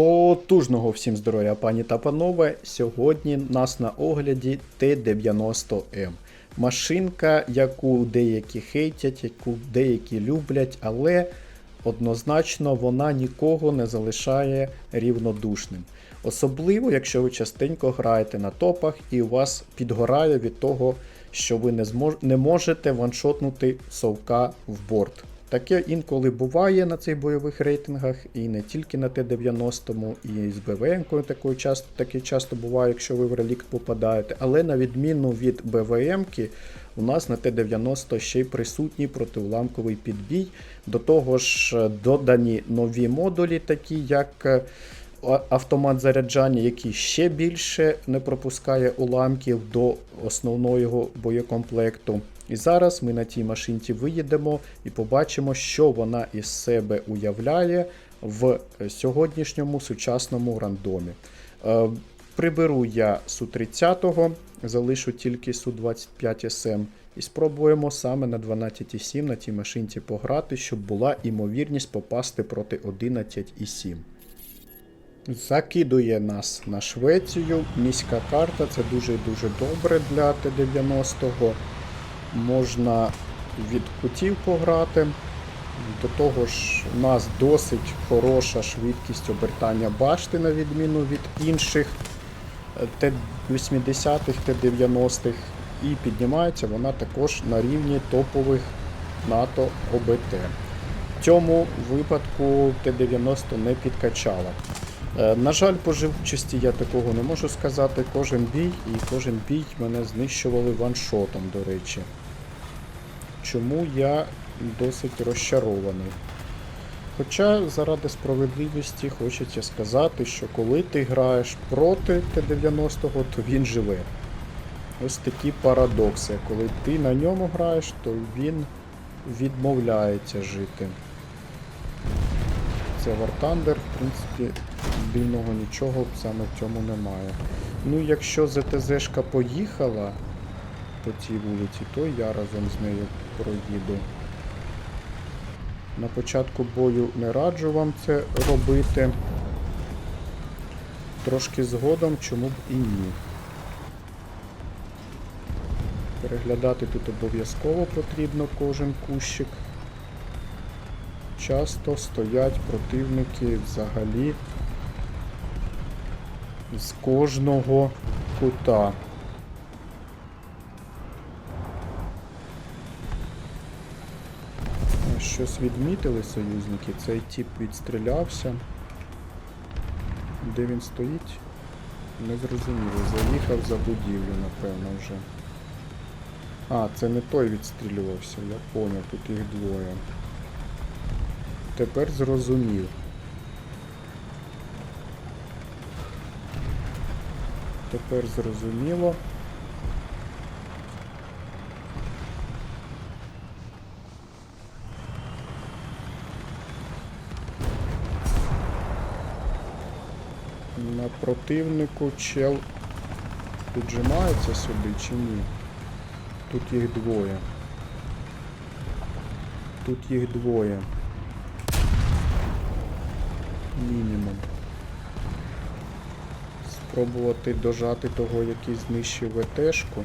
Потужного всім здоров'я, пані та панове. Сьогодні нас на огляді Т-90М. Машинка, яку деякі хейтять, яку деякі люблять, але однозначно вона нікого не залишає рівнодушним. Особливо, якщо ви частенько граєте на топах і у вас підгорає від того, що ви не, змож... не можете ваншотнути совка в борт. Таке інколи буває на цих бойових рейтингах, і не тільки на Т-90, і з БВМ такою часто, таке часто буває, якщо ви в релікт попадаєте. Але на відміну від БВМ-ки, у нас на Т-90 ще й присутній протиуламковий підбій. До того ж, е, додані нові модулі, такі як е, автомат заряджання, який ще більше не пропускає уламків до основного боєкомплекту. І зараз ми на тій машинці виїдемо і побачимо, що вона із себе уявляє в сьогоднішньому сучасному рандомі. Е, Приберу я Су-30, залишу тільки Су-25СМ і спробуємо саме на 12,7 на тій машинці пограти, щоб була імовірність попасти проти 11,7. Закидує нас на Швецію. Міська карта це дуже дуже добре для Т-90. Можна від кутів пограти. До того ж, у нас досить хороша швидкість обертання башти, на відміну від інших е, Т-80-х, Т-90-х. І піднімається вона також на рівні топових НАТО ОБТ. В цьому випадку Т-90 не підкачала. Е, На жаль, по живучості я такого не можу сказати. Кожен бій і кожен бій мене знищували ваншотом, до речі. Чому я досить розчарований. Хоча заради справедливості хочеться сказати, що коли ти граєш проти Т-90, то він живе. Ось такі парадокси. Коли ти на ньому граєш, то він відмовляється жити. Це War Thunder, в принципі, дивного нічого саме в цьому немає. Ну, якщо ЗТЗшка поїхала по цій вулиці, то я разом з нею проїду. На початку бою не раджу вам це робити. Трошки згодом, чому б і ні. Переглядати тут обов'язково потрібно кожен кущик. Часто стоять противники взагалі з кожного кута. Щось відмітили союзники, цей тип відстрілявся. Де він стоїть? Не зрозуміло. Заїхав за будівлю, напевно, вже. А, це не той відстрілювався, я поняв, тут їх двоє. Тепер зрозумів. Тепер зрозуміло. На противнику чел піджимається сюди чи ні? Тут їх двоє. Тут їх двоє. Мінімум. Спробувати дожати того, який знищив ВТшку.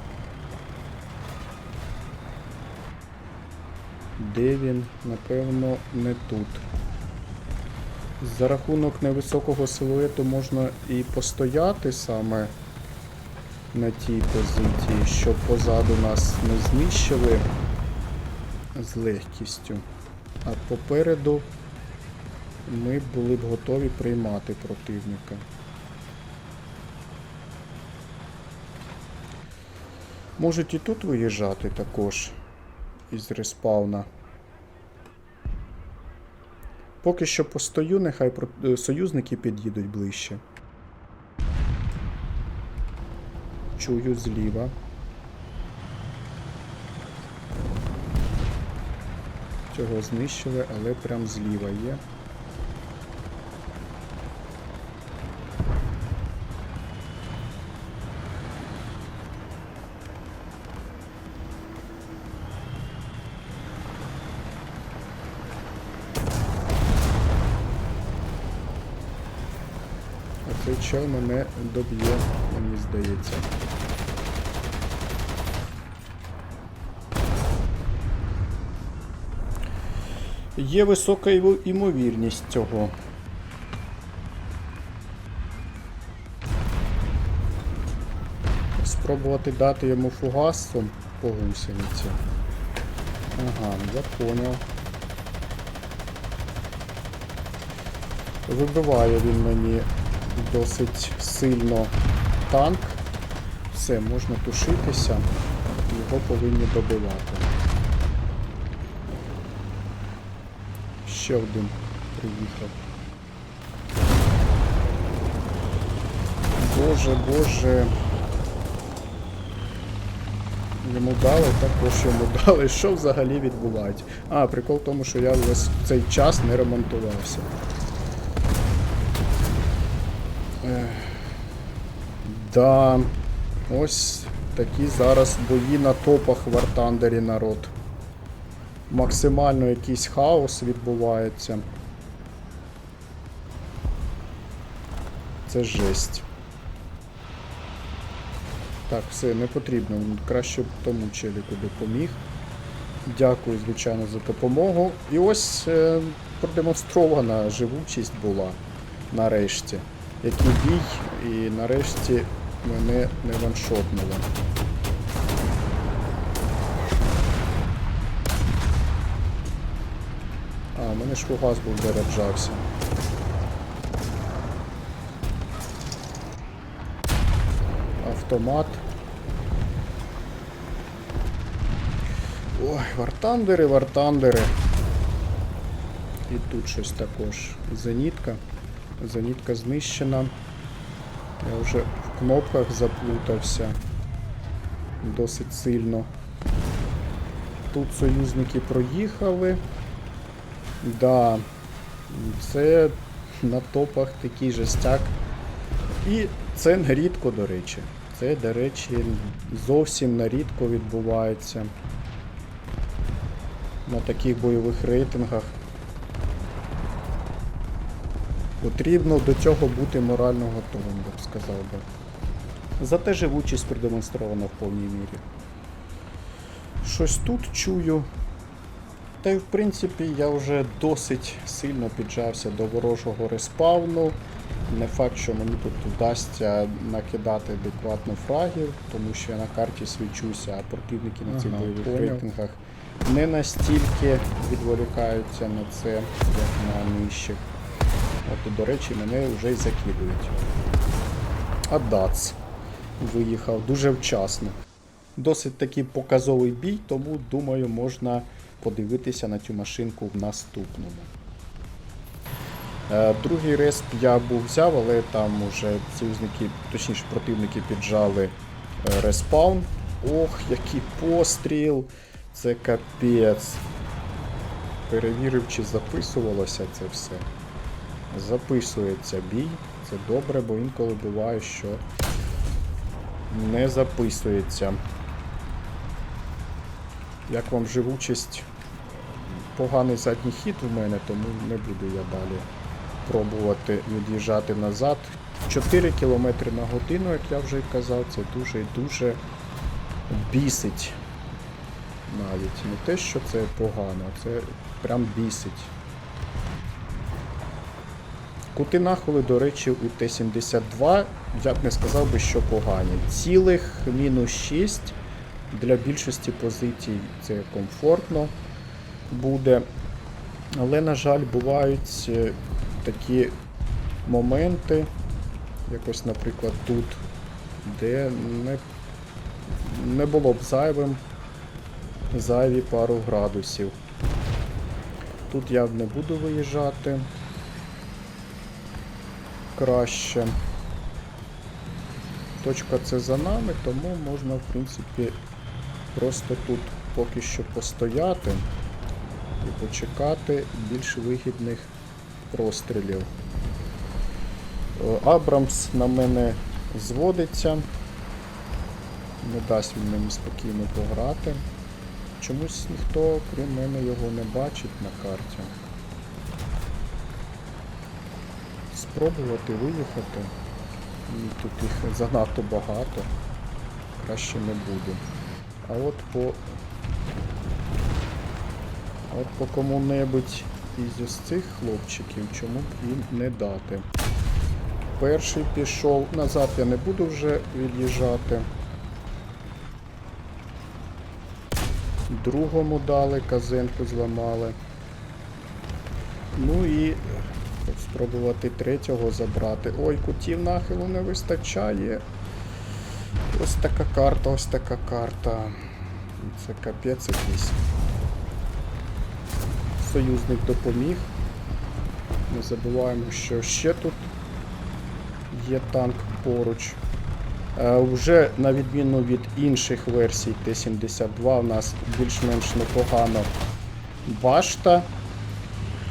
Де він? Напевно, не тут. За рахунок невисокого силуету можна і постояти саме на тій позиції, щоб позаду нас не знищили з легкістю. А попереду ми були б готові приймати противника. Можуть і тут виїжджати також із респауна. Поки що постою, нехай про- е, союзники під'їдуть ближче. Чую зліва. Цього знищили, але прям зліва є. Цей мене доб'є, мені здається. Є висока ймовірність цього. Спробувати дати йому фугасом по гусениці. Ага, я понял. Вибиває він мені досить сильно танк. Все, можна тушитися. Його повинні добивати. Ще один приїхав. Боже, боже. Йому дали, також йому дали. Що взагалі відбувається? А, прикол в тому, що я весь цей час не ремонтувався. Ех. Да. Ось такі зараз бої на топах в Артандері народ. Максимально якийсь хаос відбувається. Це жесть. Так, все, не потрібно. Краще б тому челіку допоміг. Дякую, звичайно, за допомогу. І ось е, продемонстрована живучість була нарешті. Який бій, і нарешті мене не ваншотнули. А, у мене ж фугас був заряджався. Автомат. Ой, вартандери, вартандери. І тут щось також. Зенітка. Зенітка знищена. Я вже в кнопках заплутався. Досить сильно. Тут союзники проїхали. Да, це на топах такий жестяк. І це нерідко, до речі. Це, до речі, зовсім нерідко відбувається на таких бойових рейтингах. Потрібно до цього бути морально готовим, я б сказав би. Зате живучість продемонстрована в повній мірі. Щось тут чую. Та й в принципі я вже досить сильно піджався до ворожого респавну. Не факт, що мені тут вдасться накидати адекватно фрагів, тому що я на карті свічуся, а противники на цих Ага, бойових поняв. рейтингах не настільки відволікаються на це, як на нижчих. От, до речі, мене вже й закидують. А дац виїхав дуже вчасно. Досить такий показовий бій, тому думаю, можна подивитися на цю машинку в наступному. Е, Другий респ я був взяв, але там уже союзники, точніше противники піджали е, респаун. Ох, який постріл! Це капець. Перевірив, чи записувалося це все. Записується бій. Це добре, бо інколи буває, що не записується. Як вам живучість? Поганий задній хід у мене, тому не буду я далі пробувати від'їжджати назад. 4 км на годину, як я вже казав, це дуже і дуже бісить. Навіть не те, що це погано, це прям бісить. Кути нахили, до речі, у Т-72 я б не сказав би, що погані. Цілих мінус 6 для більшості позицій це комфортно буде. Але, на жаль, бувають е, такі моменти, якось, наприклад, тут, де не, не було б зайвим зайві пару градусів. Тут я не буду виїжджати краще. Точка це за нами, тому можна, в принципі, просто тут поки що постояти і почекати більш вигідних прострілів. Е, Абрамс на мене зводиться. Не дасть він мені спокійно пограти. Чомусь ніхто, крім мене, його не бачить на карті. Спробувати виїхати. І тут їх занадто багато. Краще не буду. А от по. От по кому-небудь із ось цих хлопчиків, чому б їм не дати. Перший пішов, назад я не буду вже від'їжджати. Другому дали, казенку зламали. Ну і спробувати третього забрати. Ой, кутів нахилу не вистачає. Ось така карта, ось така карта. Це капець якийсь. Союзник допоміг. Не забуваємо, що ще тут є танк поруч. Е, Вже на відміну від інших версій Т-72 у нас більш-менш непогано башта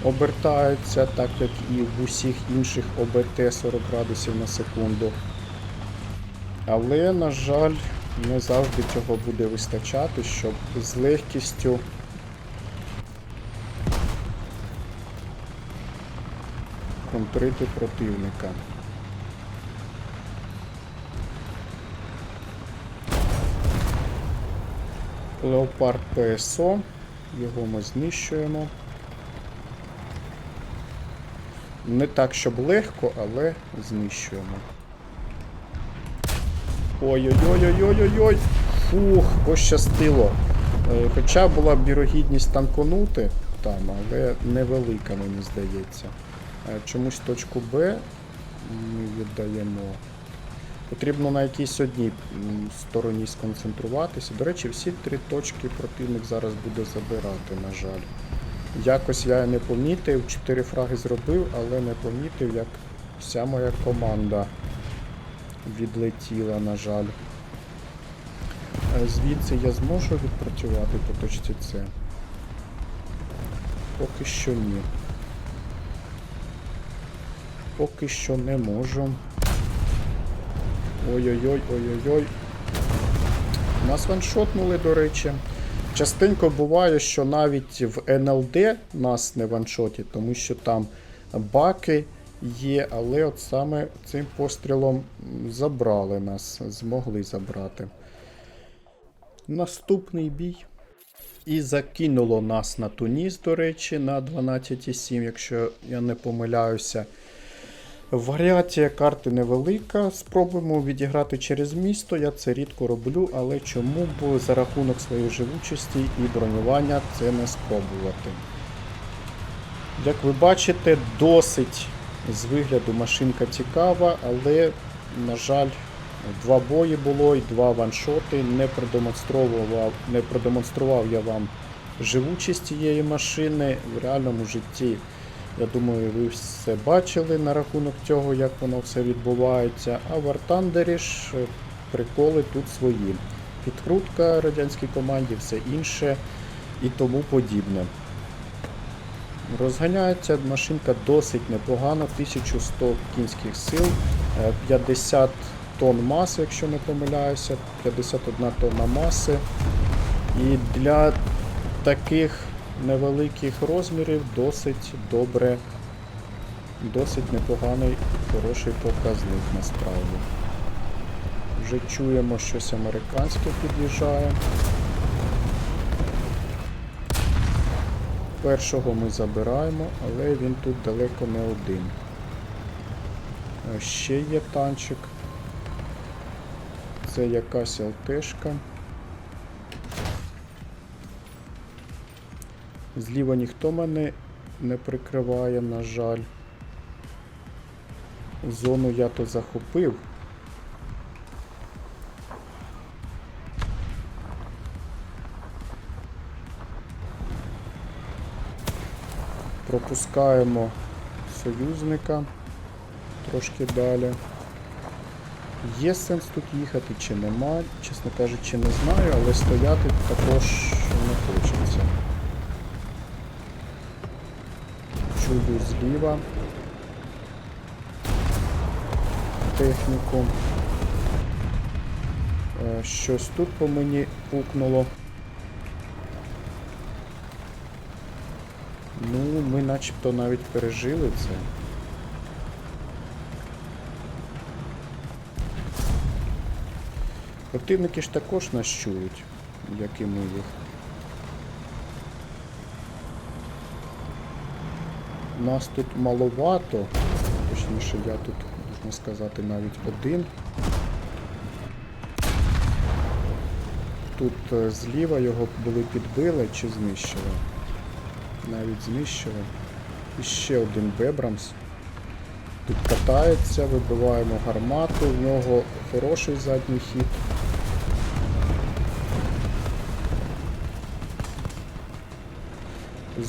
обертається, так як і в усіх інших ОБТ 40 градусів на секунду. Але, на жаль, не завжди цього буде вистачати, щоб з легкістю контрити противника. Леопард ПСО, його ми знищуємо. Не так, щоб легко, але знищуємо. Ой-ой-ой-ой-ой-ой-ой! Фух, пощастило. Е, Хоча була б вірогідність танконути там, але невелика, мені здається. Е, Чомусь точку Б ми віддаємо. Потрібно на якійсь одній стороні сконцентруватися. До речі, всі три точки противник зараз буде забирати, на жаль. Якось я не помітив, чотири фраги зробив, але не помітив, як вся моя команда відлетіла, на жаль. Е, Звідси я зможу відпрацювати по точці С. Поки що ні. Поки що не можу. Ой-ой-ой, ой-ой-ой. Нас ваншотнули, до речі. Частенько буває, що навіть в НЛД нас не ваншотять, тому що там баки є, але от саме цим пострілом забрали нас, змогли забрати. Наступний бій. І закинуло нас на Туніс, до речі, на 12,7, якщо я не помиляюся. Варіація карти невелика. Спробуємо відіграти через місто. Я це рідко роблю, але чому б за рахунок своєї живучості і бронювання це не спробувати. Як ви бачите, досить з вигляду машинка цікава, але, на жаль, два бої було і два ваншоти. Не продемонстрував, не продемонстрував я вам живучість цієї машини в реальному житті. Я думаю, ви все бачили на рахунок цього, як воно все відбувається. А в Артандері ж е, приколи тут свої. Підкрутка радянській команді, все інше і тому подібне. Розганяється машинка досить непогано, 1100 кінських сил, е, 50 тонн маси, якщо не помиляюся, 51 тонна маси. І для таких невеликих розмірів досить добре, досить непоганий, хороший показник насправді. Вже чуємо щось американське під'їжджає. Першого ми забираємо, але він тут далеко не один. Е, Ще є танчик. Це якась ЛТшка. Зліва ніхто мене не прикриває, на жаль. Зону я то захопив. Пропускаємо союзника трошки далі. Є сенс тут їхати чи нема, чесно кажучи, не знаю, але стояти також не хочеться. чую зліва. Техніку. Е, щось тут по мені пукнуло. Ну, ми начебто навіть пережили це. Противники ж також нас чують, як і ми їх. Нас тут маловато, точніше я тут, можна сказати, навіть один. Тут е, зліва його були підбили чи знищили. Навіть знищили. І ще один Бебрамс. Тут катається, вибиваємо гармату, в нього хороший задній хід.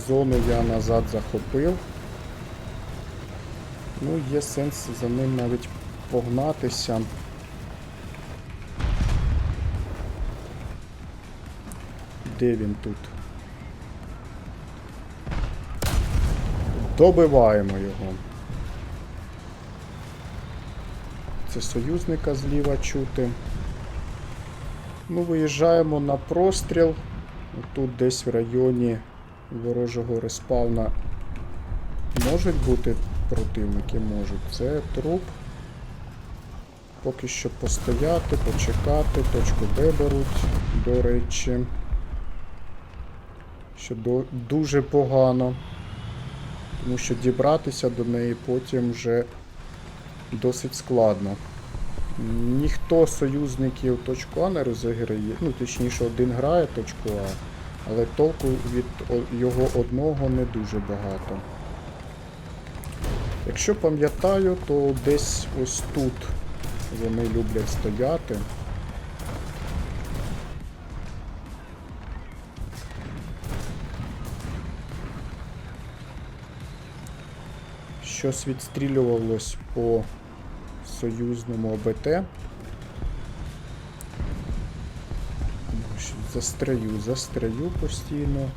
Зону я назад захопив. Ну, є сенс за ним навіть погнатися. Де він тут? Добиваємо його. Це союзника зліва чути. Ну, виїжджаємо на простріл. Тут десь в районі ворожого респавна можуть бути противники, можуть. Це труп. Поки що постояти, почекати, точку Б беруть, до речі. Що до, дуже погано. Тому що дібратися до неї потім вже досить складно. Ніхто союзників точку А не розіграє, ну точніше один грає точку А, але толку від його одного не дуже багато. Якщо пам'ятаю, то десь ось тут вони люблять стояти. Щось відстрілювалось по союзному ОБТ. Застраю, застраю постійно.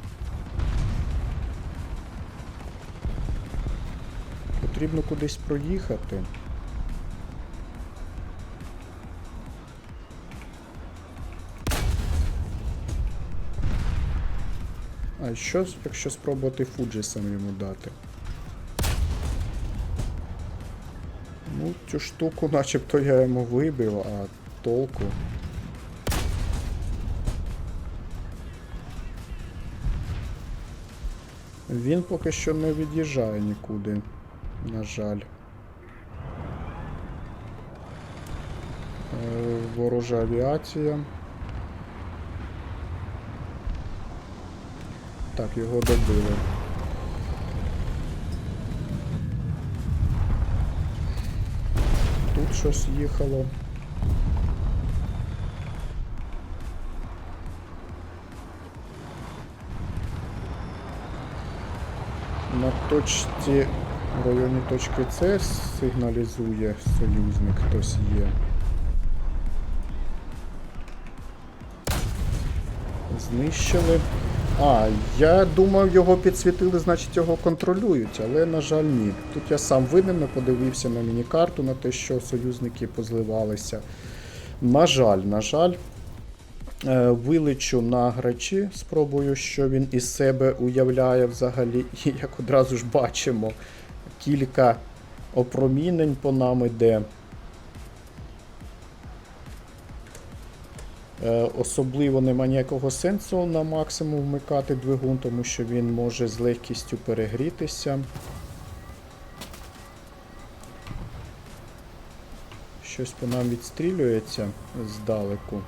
Потрібно кудись проїхати. А що, якщо спробувати Фуджисом йому дати? Ну, цю штуку начебто я йому вибив, а толку. Він поки що не від'їжджає нікуди, на жаль. Е, Ворожа авіація. Так, його добили. Тут щось їхало. На точці в районі точки С сигналізує союзник, хтось є. Знищили. А, я думав, його підсвітили, значить його контролюють, але, на жаль, ні. Тут я сам винен, не подивився на міні-карту, на те, що союзники позливалися. На жаль, на жаль, Е, вилечу на грачі, спробую, що він із себе уявляє взагалі. І як одразу ж бачимо, кілька опромінень по нам іде. Е, Особливо нема ніякого сенсу на максимум вмикати двигун, тому що він може з легкістю перегрітися. Щось по нам відстрілюється здалеку.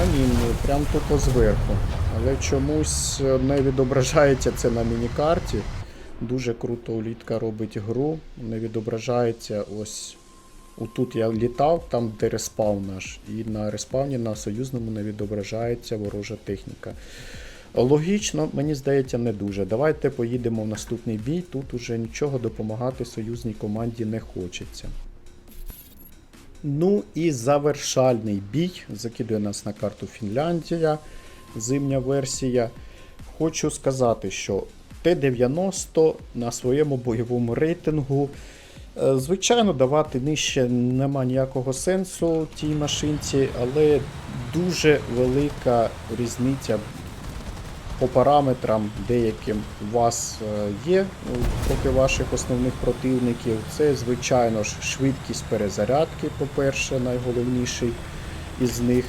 А ні, ні, прям тупо зверху. Але чомусь е, не відображається це на міні-карті. Дуже круто улітка робить гру. Не відображається ось. Отут я літав, там де респаун наш. І на респауні на союзному не відображається ворожа техніка. Логічно, мені здається, не дуже. Давайте поїдемо в наступний бій. Тут уже нічого допомагати союзній команді не хочеться. Ну і завершальний бій. Закидує нас на карту Фінляндія, зимня версія. Хочу сказати, що Т-90 на своєму бойовому рейтингу. е, Звичайно, давати нижче нема ніякого сенсу тій машинці, але дуже велика різниця по параметрам деяким у вас е, є ну, проти ваших основних противників. Це, звичайно ж, швидкість перезарядки, по-перше, найголовніший із них.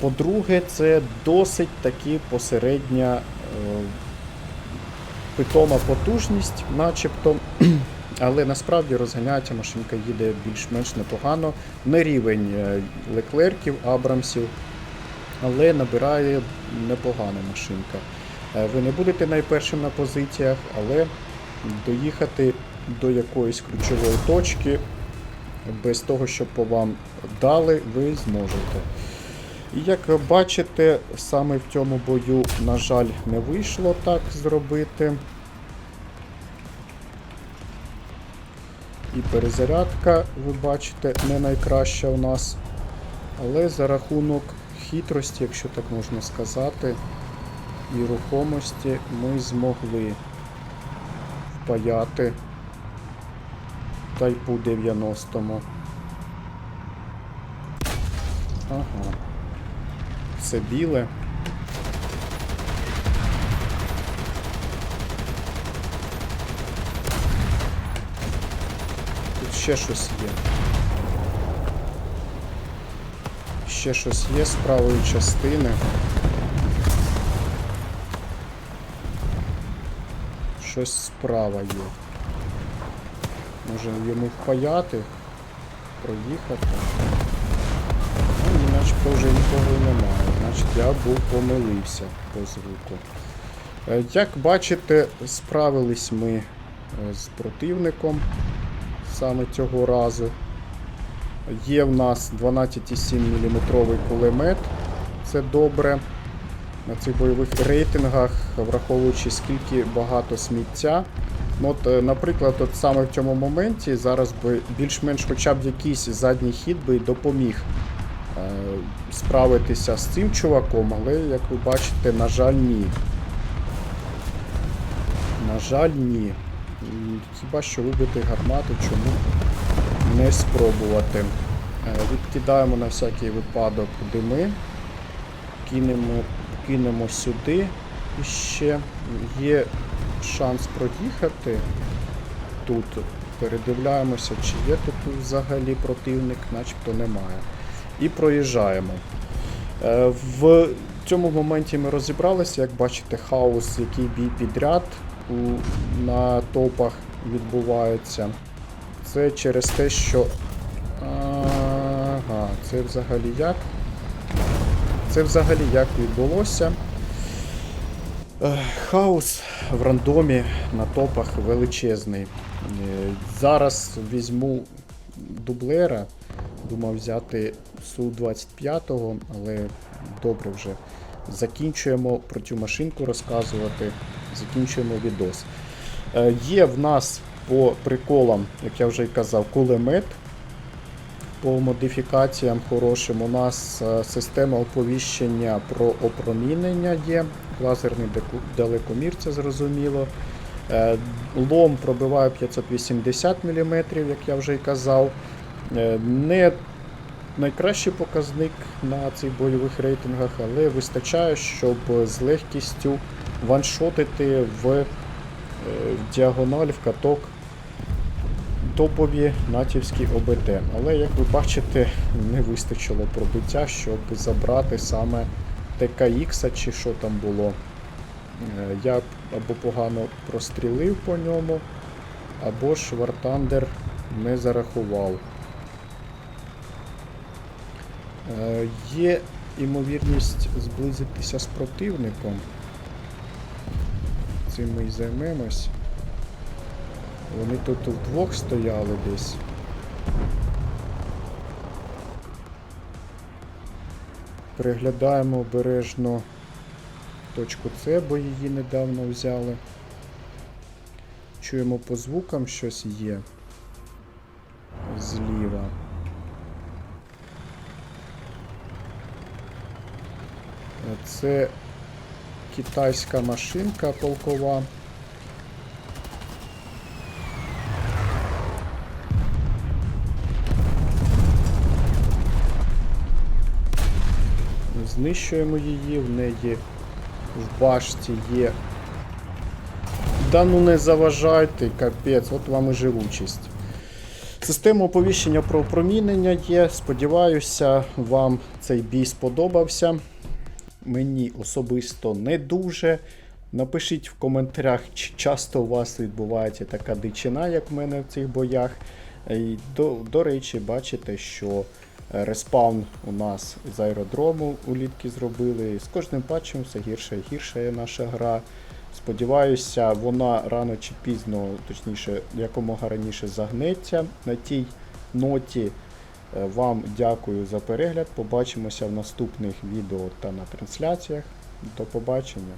По-друге, це досить таки посередня е, питома потужність, начебто. Але насправді розганяється машинка їде більш-менш непогано. Не рівень е, леклерків, Абрамсів, але набирає непогана машинка. Е, Ви не будете найпершим на позиціях, але доїхати до якоїсь ключової точки без того, щоб по вам дали, ви зможете. І як бачите, саме в цьому бою, на жаль, не вийшло так зробити. І перезарядка, ви бачите, не найкраща у нас. Але за рахунок хитрості, якщо так можна сказати, і рухомості ми змогли впаяти Тайпу 90-му. Ага. Це біле. Тут ще щось є. Ще щось є з правої частини. Щось справа є. Може йому впаяти, проїхати. Ну, начебто вже нікого немає. Значить я був помилився по звуку. Е, Як бачите, справились ми е, з противником саме цього разу. Є в нас 12,7 мм кулемет, це добре. На цих бойових рейтингах, враховуючи скільки багато сміття. Ну, От, е, наприклад, от саме в цьому моменті зараз би більш-менш хоча б якийсь задній хід би допоміг справитися з цим чуваком, але, як ви бачите, на жаль, ні. На жаль, ні. Хіба що вибити гармату, чому не спробувати. Е, Відкидаємо на всякий випадок дими, кинемо, кинемо сюди і ще є шанс проїхати тут. Передивляємося, чи є тут взагалі противник, начебто немає. І проїжджаємо. Е, В цьому моменті ми розібралися, як бачите, хаос, який бій підряд на топах відбувається. Це через те, що. Ага, це взагалі як? Це взагалі як відбулося. Е, Хаос в рандомі на топах величезний. Е, Зараз візьму дублера. Думав взяти Су-25, але добре вже. Закінчуємо про цю машинку розказувати. Закінчуємо відос. Е, Є в нас по приколам, як я вже й казав, кулемет. По модифікаціям хорошим у нас е, система оповіщення про опромінення є. Лазерний далекомір, це зрозуміло. Е, Лом пробиває 580 мм, як я вже й казав. Не найкращий показник на цих бойових рейтингах, але вистачає, щоб з легкістю ваншотити в, е, діагональ, в каток топові натівські ОБТ. Але, як ви бачите, не вистачило пробиття, щоб забрати саме ТКХ чи що там було. Е, Я або погано прострілив по ньому, або ж Вартандер не зарахував. Е, Є імовірність зблизитися з противником. Цим ми й займемось. Вони тут вдвох стояли десь. Переглядаємо обережно точку С, бо її недавно взяли. Чуємо по звукам щось є зліва. Це китайська машинка полкова. Знищуємо її, в неї в башті є. Да ну не заважайте, капець, от вам і живучість. Система оповіщення про опромінення є. Сподіваюся, вам цей бій сподобався. Мені особисто не дуже. Напишіть в коментарях, чи часто у вас відбувається така дичина, як в мене в цих боях. І до, до речі, бачите, що е, респаун у нас з аеродрому улітки зробили. З кожним патчем все гірше і гірше наша гра. Сподіваюся, вона рано чи пізно, точніше, якомога раніше загнеться на тій ноті. Е, Вам дякую за перегляд. Побачимося в наступних відео та на трансляціях. До побачення.